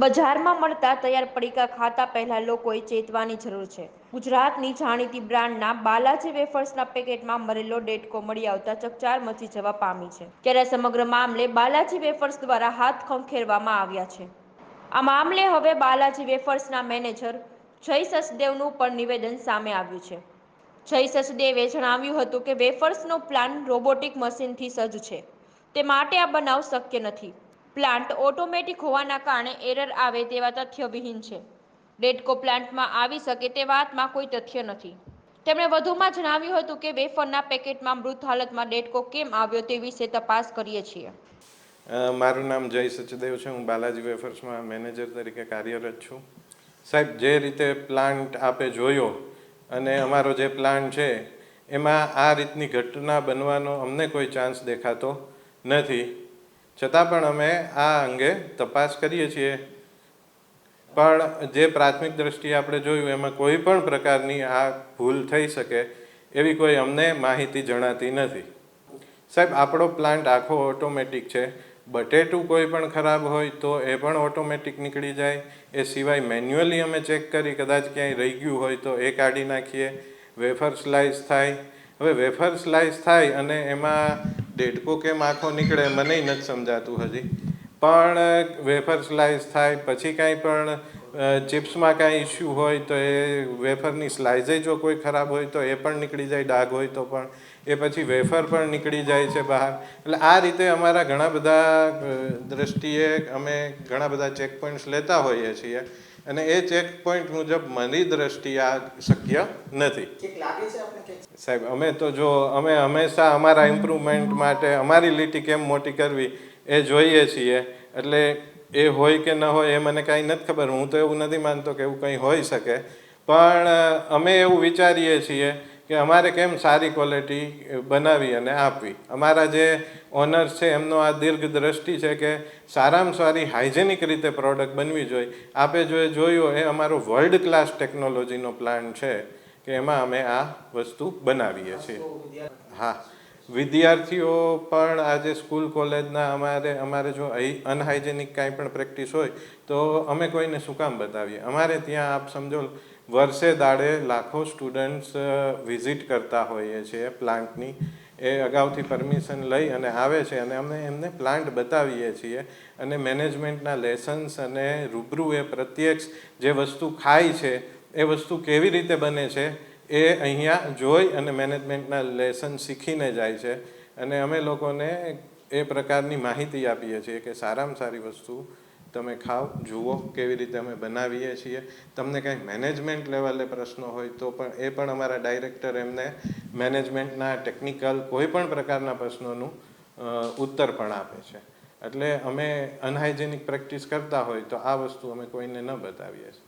બજારમાં મળતા તૈયાર પડીકા ખાતા પહેલા લોકોએ ચેતવાની જરૂર છે. ગુજરાતની જાણીતી બ્રાન્ડના બાલાજી વેફર્સના પેકેટમાં મરેલો ડેટકો મળી આવતા ચકચાર મચી જવા પામી છે. ત્યારે સમગ્ર મામલે બાલાજી વેફર્સ દ્વારા હાથ ખંખેરવામાં આવ્યા છે. આ મામલે હવે બાલાજી વેફર્સના મેનેજર જય સસદેવનું પણ નિવેદન સામે આવ્યું છે. જય સસદેવે જણાવ્યું હતું કે વેફર્સનો પ્લાન રોબોટિક મશીનથી સજ્જ છે. તે માટે આ બનાવ શક્ય નથી. પ્લાન્ટ ઓટોમેટિક હોવાના કારણે એરર આવે તેવા તથ્ય વિહીન છે. ડેડકો પ્લાન્ટમાં આવી શકે તે વાતમાં કોઈ તથ્ય નથી. તેમણે વધુમાં જણાવ્યું હતું કે વેફરના પેકેટમાં મૃત હાલતમાં ડેડકો કેમ આવ્યો તે વિશે તપાસ કરીએ છીએ. મારું નામ જય સચદેવ છે. હું બાલાજી વેફર્સમાં મેનેજર તરીકે કાર્યરત છું. સાહેબ, જે રીતે પ્લાન્ટ આપે જોયો અને અમારો જે પ્લાન્ટ છે, એમાં આ રીતની ઘટના બનવાનો અમને કોઈ ચાન્સ દેખાતો નથી. છતાં પણ અમે આ અંગે તપાસ કરીએ છીએ. પણ જે પ્રાથમિક દ્રષ્ટિએ આપણે જોયું, એમાં કોઈ પણ પ્રકારની આ ભૂલ થઈ શકે એવી કોઈ અમને માહિતી જણાતી નથી. સાહેબ, આપણો પ્લાન્ટ આખો ઓટોમેટિક છે. બટેટું કોઈ પણ ખરાબ હોય તો એ પણ ઓટોમેટિક નીકળી જાય. એ સિવાય મેન્યુઅલી અમે ચેક કરી, કદાચ ક્યાંય રહી ગયું હોય તો એ કાઢી નાખીએ. વેફર સ્લાઇસ થાય. હવે વેફર સ્લાઇસ થાય અને એમાં ડેટકો કેમ આખો નીકળે મને નથી સમજાતું હજી. પણ, વેફર સ્લાઇસ થાય, પછી કાંઈ પણ ચિપ્સમાં કાંઈ ઇસ્યુ હોય તો એ વેફરની સ્લાઇઝે જો કોઈ ખરાબ હોય તો એ પણ નીકળી જાય, ડાઘ હોય તો પણ. એ પછી વેફર પણ નીકળી જાય છે બહાર. એટલે આ રીતે અમારા ઘણા બધા દ્રષ્ટિએ અમે ઘણા બધા ચેક પોઈન્ટ્સ લેતા હોઈએ છીએ. અને એ ચેક પોઈન્ટ મુજબ મારી દ્રષ્ટિએ આ શક્ય નથી. સાહેબ અમે તો જો અમે હંમેશા અમારા ઇમ્પ્રુવમેન્ટ માટે અમારી લીટી કેમ મોટી કરવી એ જોઈએ છીએ. એટલે એ હોય કે ન હોય એ મને કાંઈ નથી ખબર. હું તો એવું નથી માનતો કે એવું કંઈ હોઈ શકે. પણ અમે એવું વિચારીએ છીએ કે અમારે કેમ સારી ક્વોલિટી બનાવી અને આપવી? અમારા જે ઓનર્સ છે, એમનો આ દીર્ઘ દ્રષ્ટિ છે કે સારામાં સારી હાઇજેનિક રીતે પ્રોડક્ટ બનવી જોઈએ. આપે જો એ જોયું, એ અમારો વર્લ્ડ ક્લાસ ટેકનોલોજીનો પ્લાન છે કે એમાં અમે આ વસ્તુ બનાવીએ છીએ. હા. વિદ્યાર્થીઓ પણ આજે સ્કૂલ કોલેજના અમારે અમારે જો અનહાઇજેનિક કાંઈ પણ પ્રેક્ટિસ હોય, તો અમે કોઈને શું કામ બતાવીએ? અમારે ત્યાં આપ સમજો વર્ષે દાડે લાખો સ્ટુડન્ટ્સ વિઝિટ કરતા હોઈએ છીએ પ્લાન્ટની. એ અગાઉથી પરમિશન લઈ અને આવે છે અને અમે એમને પ્લાન્ટ બતાવીએ છીએ. અને મેનેજમેન્ટના લેસન્સ અને રૂબરૂ એ પ્રત્યક્ષ જે વસ્તુ ખાય છે, એ વસ્તુ કેવી રીતે બને છે, એ અહીંયા જોઈ અને મેનેજમેન્ટના લેસન શીખીને જાય છે. અને અમે લોકોને એ પ્રકારની માહિતી આપીએ છીએ કે સારામાં સારી વસ્તુ તમે ખાઓ, જુઓ કેવી રીતે અમે બનાવીએ છીએ. તમને કાંઈ મેનેજમેન્ટ લેવલે પ્રશ્નો હોય તો પણ એ પણ અમારા ડાયરેક્ટર એમને મેનેજમેન્ટના ટેકનિકલ કોઈ પણ પ્રકારના પ્રશ્નોનું ઉત્તર પણ આપે છે. એટલે અમે અનહાઇજેનિક પ્રેક્ટિસ કરતા હોય તો આ વસ્તુ અમે કોઈને ન બતાવીએ છીએ.